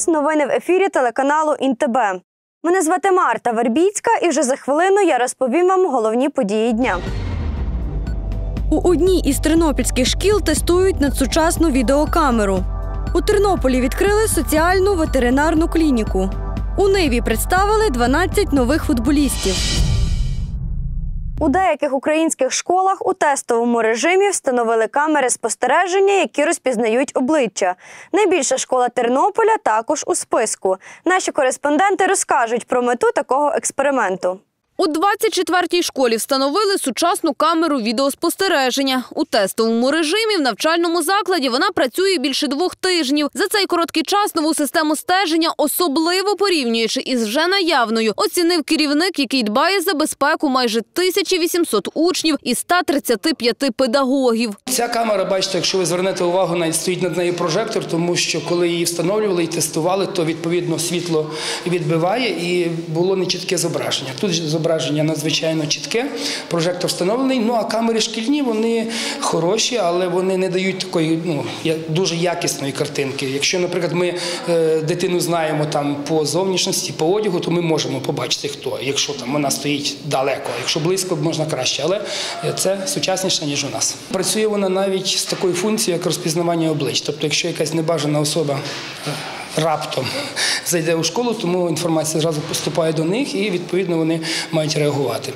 час. Новини в ефірі телеканалу ІНТБ. Мене звати Марта Вербіцька, і вже за хвилину я розповім вам головні події дня. У одній із тернопільських шкіл тестують надсучасну відеокамеру. У Тернополі відкрили соціальну ветеринарну клініку. У Ниві представили 12 нових футболістів. У деяких українських школах у тестовому режимі встановили камери спостереження, які розпізнають обличчя. Найбільша школа Тернополя також у списку. Наші кореспонденти розкажуть про мету такого експерименту. У 24-й школі встановили сучасну камеру відеоспостереження. У тестовому режимі в навчальному закладі вона працює більше двох тижнів. За цей короткий час нову систему стеження, особливо порівнюючи із вже наявною, оцінив керівник, який дбає за безпеку майже 1800 учнів і 135 педагогів. Ця камера, бачите, якщо ви звернете увагу, навіть стоїть над нею прожектор, тому що коли її встановлювали і тестували, то відповідно світло відбиває і було нечітке зображення. Тут зображення надзвичайно чітке, прожектор встановлений. Ну а камери шкільні вони хороші, але вони не дають такої ну дуже якісної картинки. Якщо, наприклад, ми е, дитину знаємо там по зовнішності, по одягу, то ми можемо побачити хто. Якщо там вона стоїть далеко, якщо близько, можна краще, але е, це сучасніше ніж у нас. Працює вона навіть з такою функцією, як розпізнавання облич. Тобто, якщо якась небажана особа е, раптом зайде у школу, тому інформація зразу поступає до них, і відповідно вони мають реагувати.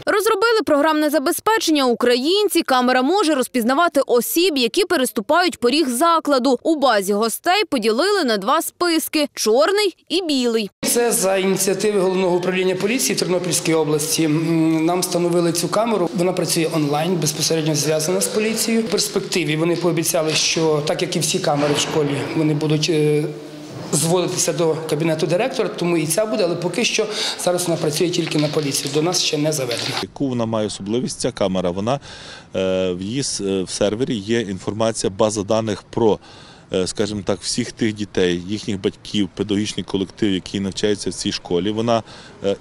Розробили програмне забезпечення українці. Камера може розпізнавати осіб, які переступають поріг закладу. У базі гостей поділили на два списки: чорний і білий. Це за ініціативи головного управління поліції в Тернопільській області. Нам встановили цю камеру. Вона працює онлайн, безпосередньо зв'язана з поліцією. В перспективі вони пообіцяли, що так як і всі камери в школі, вони будуть. Зводитися до кабінету директора, тому і ця буде, але поки що зараз вона працює тільки на поліцію. До нас ще не заведена. Яку вона має особливість, ця камера, вона е, в її е, в сервері є інформація, база даних про, е, скажімо так, всіх тих дітей, їхніх батьків, педагогічний колектив, який навчається в цій школі. Вона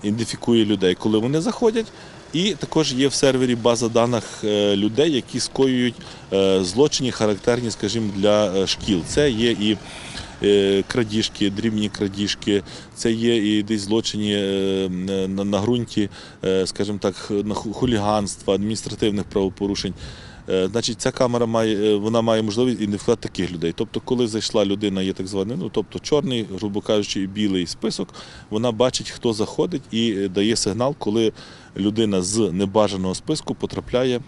ідентифікує людей, коли вони заходять. І також є в сервері база даних е, людей, які скоюють е, злочини, характерні, скажімо, для е, шкіл. Це є і крадіжки, дрібні крадіжки, це є і десь злочині е, на, ґрунті, скажімо так, хуліганства, адміністративних правопорушень. Е, Значить, ця камера має, е, вона має можливість ідентифікувати таких людей. Тобто, коли зайшла людина, є так званий, ну тобто чорний, грубо кажучи, і білий список, вона бачить, хто заходить і е, дає сигнал, коли людина з небажаного списку потрапляє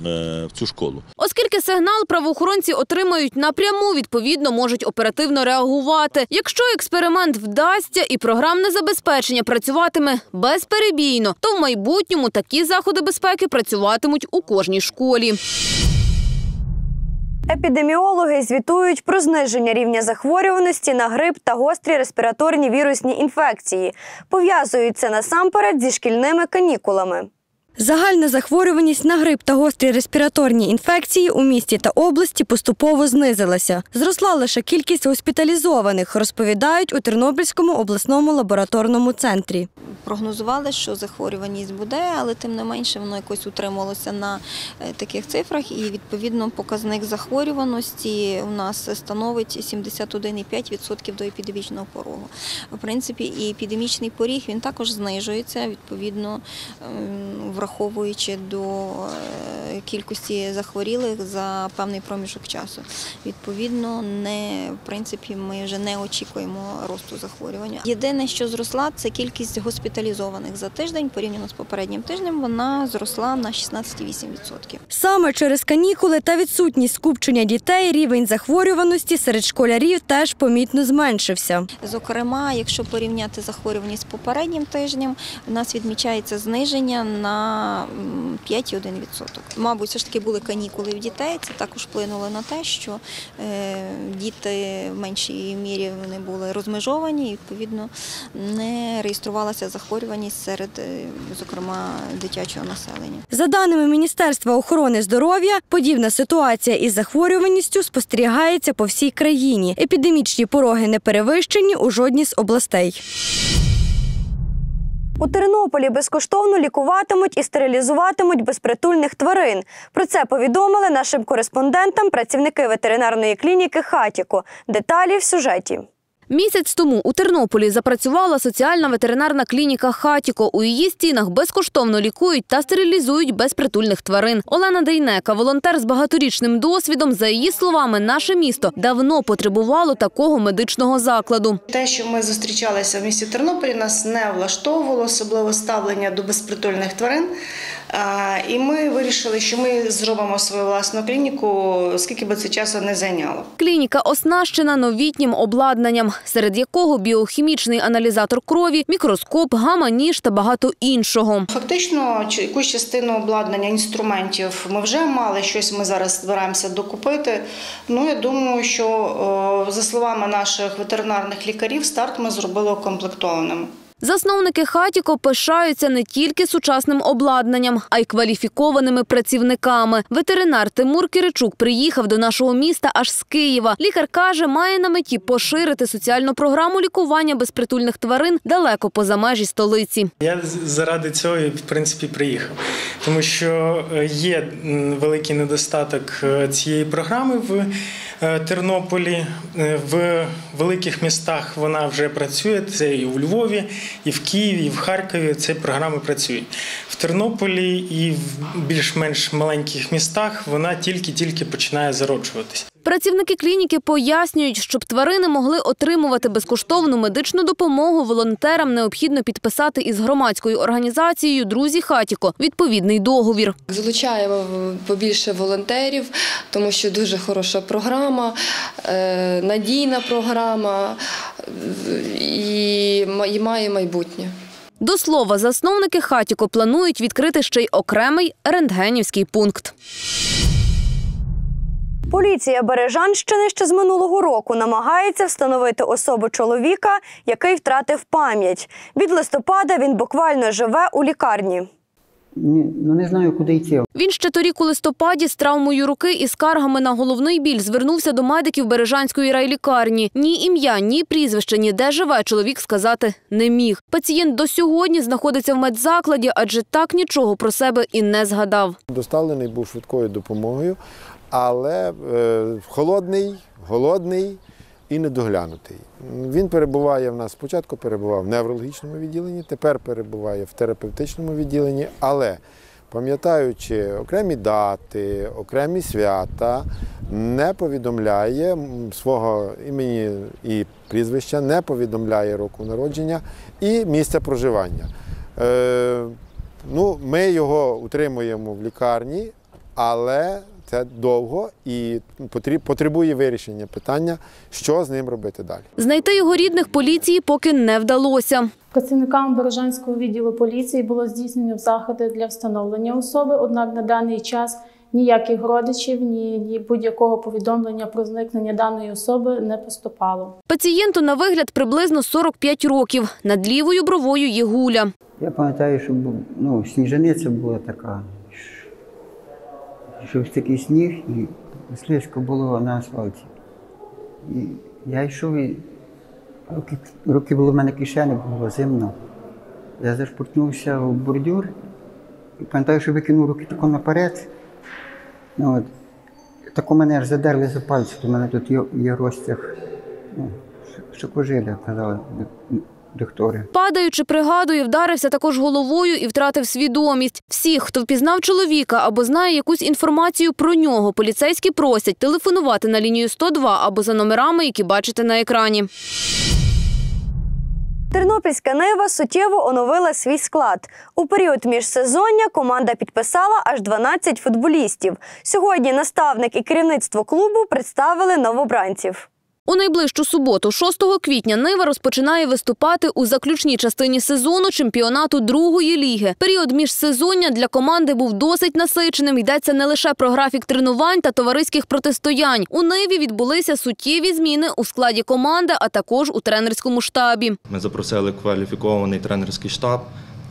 в цю школу. Оскільки сигнал правоохоронці отримають напряму, відповідно можуть оперативно реагувати. Якщо експеримент вдасться і програмне забезпечення працюватиме безперебійно, то в майбутньому такі заходи безпеки працюватимуть у кожній школі. Епідеміологи звітують про зниження рівня захворюваності на грип та гострі респіраторні вірусні інфекції. Пов'язують це насамперед зі шкільними канікулами. Загальна захворюваність на грип та гострі респіраторні інфекції у місті та області поступово знизилася. Зросла лише кількість госпіталізованих, розповідають у Тернопільському обласному лабораторному центрі. Прогнозували, що захворюваність буде, але тим не менше воно якось утрималося на е, таких цифрах. І відповідно показник захворюваності у нас становить 71,5% до епідемічного порогу. В принципі, і епідемічний поріг він також знижується, відповідно ем, враховуючи до е, кількості захворілих за певний проміжок часу. Відповідно, не в принципі ми вже не очікуємо росту захворювання. Єдине, що зросла, це кількість госпіталізованих за тиждень порівняно з попереднім тижнем. Вона зросла на 16,8%. Саме через канікули та відсутність скупчення дітей рівень захворюваності серед школярів теж помітно зменшився. Зокрема, якщо порівняти захворюваність з попереднім тижнем, у нас відмічається зниження на м, 5,1%. Мабуть, все ж таки були канікули в дітей. Це також вплинуло на те, що е, діти в меншій мірі вони були розмежовані, і відповідно не реєструвалася захворюваність серед, е, зокрема, дитячого населення. За даними Міністерства охорони здоров'я, подібна ситуація із захворюваністю спостерігається по всій країні. Епідемічні пороги не перевищені у жодній з областей. У Тернополі безкоштовно лікуватимуть і стерилізуватимуть безпритульних тварин. Про це повідомили нашим кореспондентам працівники ветеринарної клініки Хатіко. Деталі в сюжеті. Місяць тому у Тернополі запрацювала соціальна ветеринарна клініка Хатіко. У її стінах безкоштовно лікують та стерилізують безпритульних тварин. Олена Дейнека, волонтер з багаторічним досвідом, за її словами, наше місто давно потребувало такого медичного закладу. Те, що ми зустрічалися в місті Тернополі, нас не влаштовувало, особливо ставлення до безпритульних тварин. І ми вирішили, що ми зробимо свою власну клініку, скільки би це часу не зайняло. Клініка оснащена новітнім обладнанням, серед якого біохімічний аналізатор крові, мікроскоп, гама-ніж та багато іншого. Фактично, якусь частину обладнання, інструментів ми вже мали, щось ми зараз збираємося докупити. Ну, я думаю, що за словами наших ветеринарних лікарів, старт ми зробили укомплектованим. Засновники Хатіко пишаються не тільки сучасним обладнанням, а й кваліфікованими працівниками. Ветеринар Тимур Киричук приїхав до нашого міста аж з Києва. Лікар каже, має на меті поширити соціальну програму лікування безпритульних тварин далеко поза межі столиці. Я заради цього в принципі приїхав, тому що е, є великий недостаток е, цієї програми в е, Тернополі. В великих містах вона вже працює. Це і у Львові, і в Києві, і в Харкові. Ці програми працюють. В Тернополі і в більш-менш маленьких містах вона тільки-тільки починає зароджуватись. Працівники клініки пояснюють, щоб тварини могли отримувати безкоштовну медичну допомогу, волонтерам необхідно підписати із громадською організацією Друзі Хатіко відповідний договір. Залучаємо побільше волонтерів, тому що дуже хороша програма, е, надійна програма і ма- і має майбутнє. До слова, засновники Хатіко планують відкрити ще й окремий рентгенівський пункт. Поліція Бережанщини ще з минулого року намагається встановити особу чоловіка, який втратив пам'ять. Від листопада він буквально живе у лікарні. Ні, ну не знаю, куди йти. Він ще торік у листопаді з травмою руки і скаргами на головний біль звернувся до медиків Бережанської райлікарні. Ні ім'я, ні прізвище, ні де живе чоловік сказати не міг. Пацієнт до сьогодні знаходиться в медзакладі, адже так нічого про себе і не згадав. Доставлений був швидкою допомогою, але е, холодний, голодний і недоглянутий. Він перебуває в нас спочатку перебував в неврологічному відділенні, тепер перебуває в терапевтичному відділенні, але пам'ятаючи окремі дати, окремі свята, не повідомляє свого імені і прізвища, не повідомляє року народження і місця проживання. Е, Ну, ми його утримуємо в лікарні, але це довго і потріб- потребує вирішення питання, що з ним робити далі. Знайти його рідних поліції поки не вдалося. Працівникам Бережанського відділу поліції було здійснено заходи для встановлення особи, однак на даний час ніяких родичів, ні, ні будь-якого повідомлення про зникнення даної особи не поступало. Пацієнту на вигляд приблизно 45 років. Над лівою бровою є гуля. Я пам'ятаю, що ну, сніжаниця була така, що ось такий сніг і слизько було на асфальті. І я йшов і руки, руки були в мене кишені, було зимно. Я зашпуртнувся в бордюр і пам'ятаю, що викинув руки тако наперед. Ну, от. Так у мене аж задерли за пальці, у мене тут є, розтяг. Ну, шокожилля, казали доктори. Падаючи, пригадує, вдарився також головою і втратив свідомість. Всіх, хто впізнав чоловіка або знає якусь інформацію про нього, поліцейські просять телефонувати на лінію 102 або за номерами, які бачите на екрані. Тернопільська Нива суттєво оновила свій склад. У період міжсезоння команда підписала аж 12 футболістів. Сьогодні наставник і керівництво клубу представили новобранців. У найближчу суботу, 6 квітня, Нива розпочинає виступати у заключній частині сезону чемпіонату другої ліги. Період міжсезоння для команди був досить насиченим. Йдеться не лише про графік тренувань та товариських протистоянь. У Ниві відбулися суттєві зміни у складі команди, а також у тренерському штабі. Ми запросили кваліфікований тренерський штаб,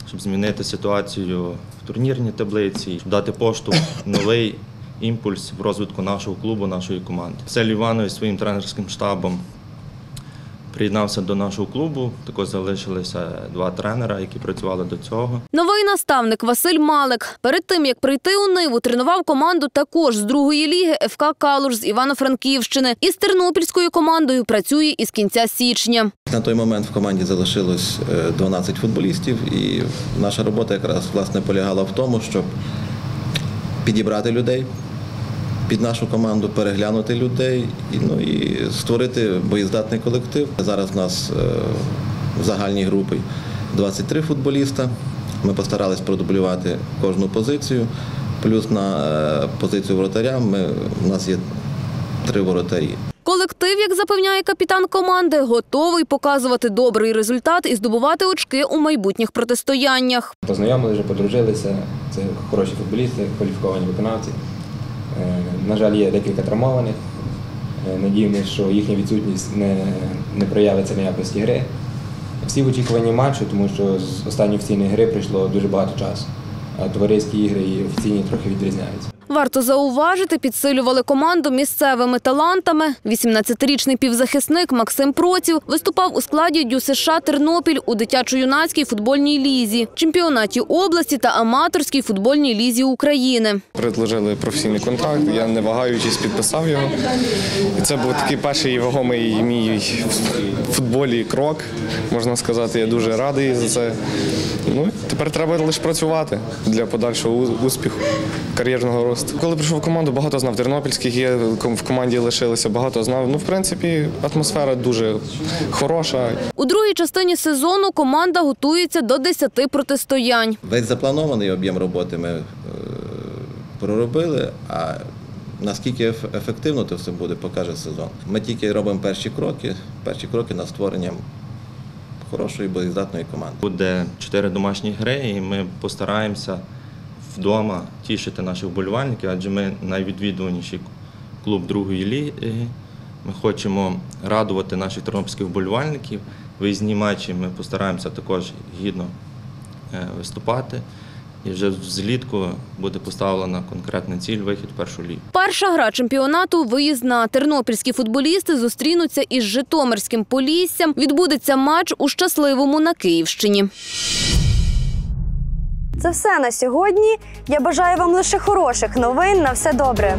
щоб змінити ситуацію в турнірній таблиці, щоб дати поштовх новий імпульс в розвитку нашого клубу, нашої команди. Василь Іванович своїм тренерським штабом приєднався до нашого клубу. Також залишилися два тренера, які працювали до цього. Новий наставник Василь Малик. Перед тим як прийти у Ниву, тренував команду також з другої ліги ФК Калуш з Івано-Франківщини. Із тернопільською командою працює із кінця січня. На той момент в команді залишилось е, 12 футболістів, і наша робота якраз власне полягала в тому, щоб підібрати людей під нашу команду, переглянути людей і, ну, і створити боєздатний колектив. Зараз в нас е, в загальній групі 23 футболіста. Ми постарались продублювати кожну позицію. Плюс на е, позицію воротаря ми, у нас є три воротарі. Колектив, як запевняє капітан команди, готовий показувати добрий результат і здобувати очки у майбутніх протистояннях. Познайомили вже, подружилися. Це хороші футболісти, кваліфіковані виконавці. Е, На жаль, є декілька травмованих. Е, Надіємося, що їхня відсутність не, не проявиться на якості гри. Всі в очікуванні матчу, тому що з останньої офіційної гри пройшло дуже багато часу. А товариські ігри і офіційні трохи відрізняються. Варто зауважити, підсилювали команду місцевими талантами. 18-річний півзахисник Максим Проців виступав у складі Дю США Тернопіль у дитячо-юнацькій футбольній лізі, чемпіонаті області та аматорській футбольній лізі України. Предложили професійний контракт, я не вагаючись підписав його. Це був такий перший вагомий мій в футболі крок, можна сказати. Я дуже радий за це. Ну, тепер треба лише працювати для подальшого успіху, кар'єрного росту. Коли прийшов в команду, багато знав тернопільських, є в команді лишилися, багато знав. Ну, в принципі, атмосфера дуже хороша. У другій частині сезону команда готується до 10 протистоянь. Весь запланований об'єм роботи ми е, проробили, а наскільки ефективно це все буде, покаже сезон. Ми тільки робимо перші кроки, перші кроки на створення хорошої боєздатної команди. Буде чотири домашні гри, і ми постараємося вдома тішити наших вболівальників, адже ми найвідвідуваніший клуб другої ліги. Ми хочемо радувати наших тернопільських вболівальників. Виїзні матчі ми постараємося також гідно е, виступати. І вже взлітку буде поставлена конкретна ціль вихід в першу лігу. Перша гра чемпіонату виїзна. Тернопільські футболісти зустрінуться із Житомирським Поліссям. Відбудеться матч у щасливому на Київщині. Це все на сьогодні. Я бажаю вам лише хороших новин. На все добре.